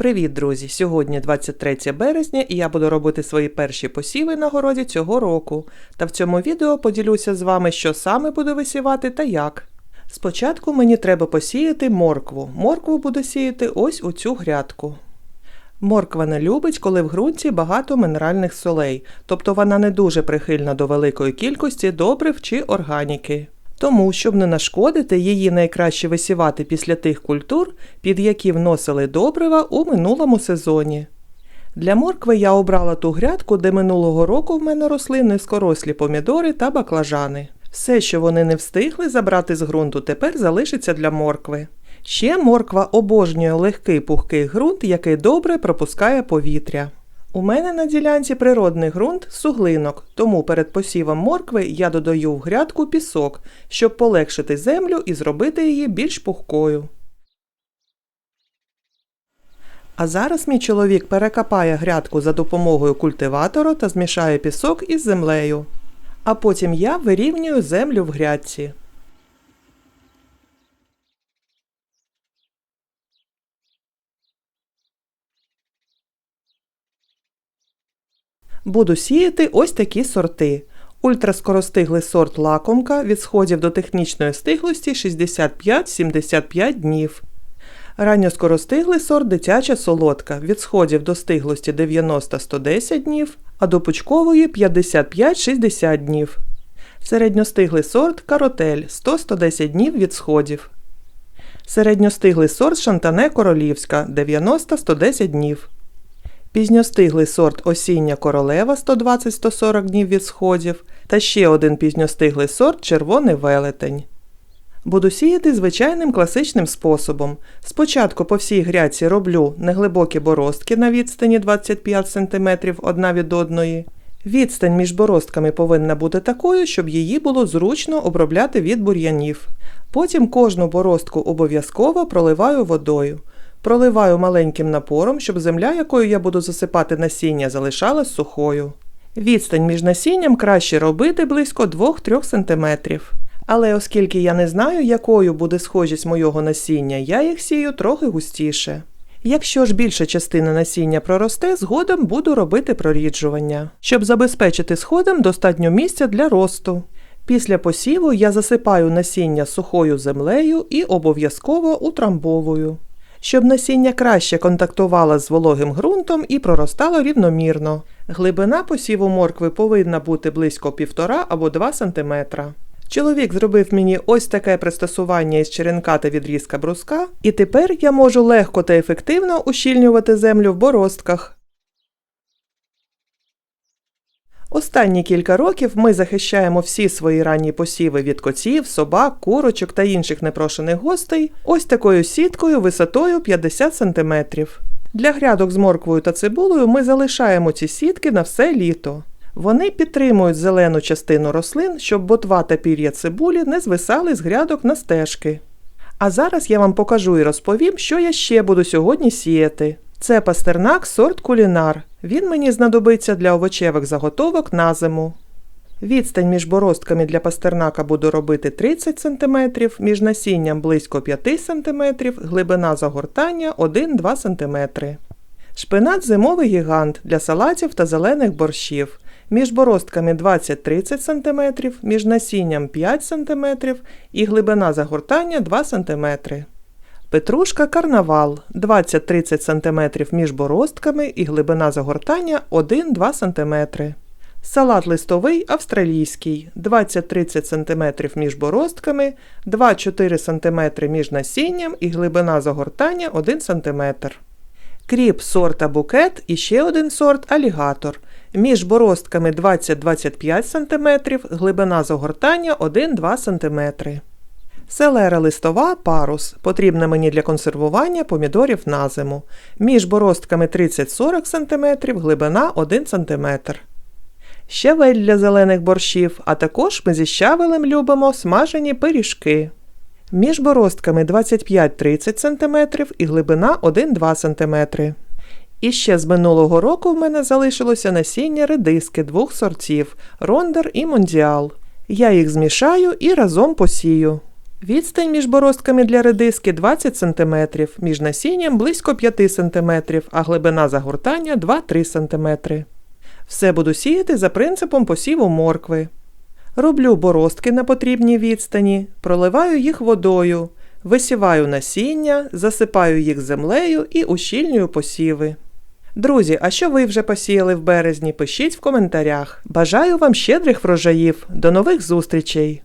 Привіт, друзі! Сьогодні 23 березня і я буду робити свої перші посіви на городі цього року. Та в цьому відео поділюся з вами, що саме буду висівати та як. Спочатку мені треба посіяти моркву. Моркву буду сіяти ось у цю грядку. Морква не любить, коли в ґрунті багато мінеральних солей, тобто вона не дуже прихильна до великої кількості добрив чи органіки. Тому, щоб не нашкодити, її найкраще висівати після тих культур, під які вносили добрива у минулому сезоні. Для моркви я обрала ту грядку, де минулого року в мене росли низькорослі помідори та баклажани. Все, що вони не встигли забрати з ґрунту, тепер залишиться для моркви. Ще морква обожнює легкий пухкий ґрунт, який добре пропускає повітря. У мене на ділянці природний ґрунт суглинок, тому перед посівом моркви я додаю в грядку пісок, щоб полегшити землю і зробити її більш пухкою. А зараз мій чоловік перекопає грядку за допомогою культиватора та змішає пісок із землею. А потім я вирівнюю землю в грядці. Буду сіяти ось такі сорти. Ультраскоростиглий сорт лакомка від сходів до технічної стиглості 65-75 днів. Ранньоскоростиглий сорт дитяча солодка від сходів до стиглості 90-110 днів, а до пучкової 55-60 днів. Середньостиглий сорт каротель 100-110 днів від сходів. Середньостиглий сорт шантане королівська 90-110 днів. Пізньостиглий сорт осіння королева 120-140 днів від сходів та ще один пізньостиглий сорт червоний велетень. Буду сіяти звичайним класичним способом. Спочатку по всій гряці роблю неглибокі боростки на відстані 25 см одна від одної. Відстань між боростками повинна бути такою, щоб її було зручно обробляти від бур'янів. Потім кожну боростку обов'язково проливаю водою. Проливаю маленьким напором, щоб земля, якою я буду засипати насіння, залишалась сухою. Відстань між насінням краще робити близько 2-3 см. Але оскільки я не знаю, якою буде схожість мого насіння, я їх сію трохи густіше. Якщо ж більша частина насіння проросте, згодом буду робити проріджування. Щоб забезпечити сходом достатньо місця для росту. Після посіву я засипаю насіння сухою землею і обов'язково утрамбовую щоб насіння краще контактувало з вологим ґрунтом і проростало рівномірно. Глибина посіву моркви повинна бути близько 1,5 або 2 см. Чоловік зробив мені ось таке пристосування із черенка та відрізка бруска, і тепер я можу легко та ефективно ущільнювати землю в боростках. Останні кілька років ми захищаємо всі свої ранні посіви від котів, собак, курочок та інших непрошених гостей ось такою сіткою висотою 50 см. Для грядок з морквою та цибулею ми залишаємо ці сітки на все літо. Вони підтримують зелену частину рослин, щоб ботва та пір'я цибулі не звисали з грядок на стежки. А зараз я вам покажу і розповім, що я ще буду сьогодні сіяти. Це пастернак сорт кулінар. Він мені знадобиться для овочевих заготовок на зиму. Відстань між боростками для пастернака буду робити 30 см, між насінням близько 5 см, глибина загортання 1-2 см. Шпинат зимовий гігант для салатів та зелених борщів. Між боростками 20-30 см, між насінням 5 см і глибина загортання 2 см. Петрушка карнавал 20-30 см між боростками і глибина загортання 1-2 см. Салат листовий австралійський 20-30 см між боростками, 2-4 см між насінням і глибина загортання 1 см. Кріп сорта букет і ще один сорт алігатор. Між боростками 20-25 см, глибина загортання 1-2 см. Селера листова парус. Потрібна мені для консервування помідорів на зиму. Між боростками 30-40 см, глибина 1 см. Щавель для зелених борщів, а також ми зі щавелем любимо смажені пиріжки. Між боростками 25-30 см і глибина 1-2 см. І ще з минулого року в мене залишилося насіння редиски двох сортів Рондер і Мондіал. Я їх змішаю і разом посію. Відстань між бороздками для редиски 20 см, між насінням близько 5 см, а глибина загортання 2-3 см. Все буду сіяти за принципом посіву моркви. Роблю бороздки на потрібній відстані, проливаю їх водою, висіваю насіння, засипаю їх землею і ущільнюю посіви. Друзі, а що ви вже посіяли в березні? Пишіть в коментарях. Бажаю вам щедрих врожаїв. До нових зустрічей!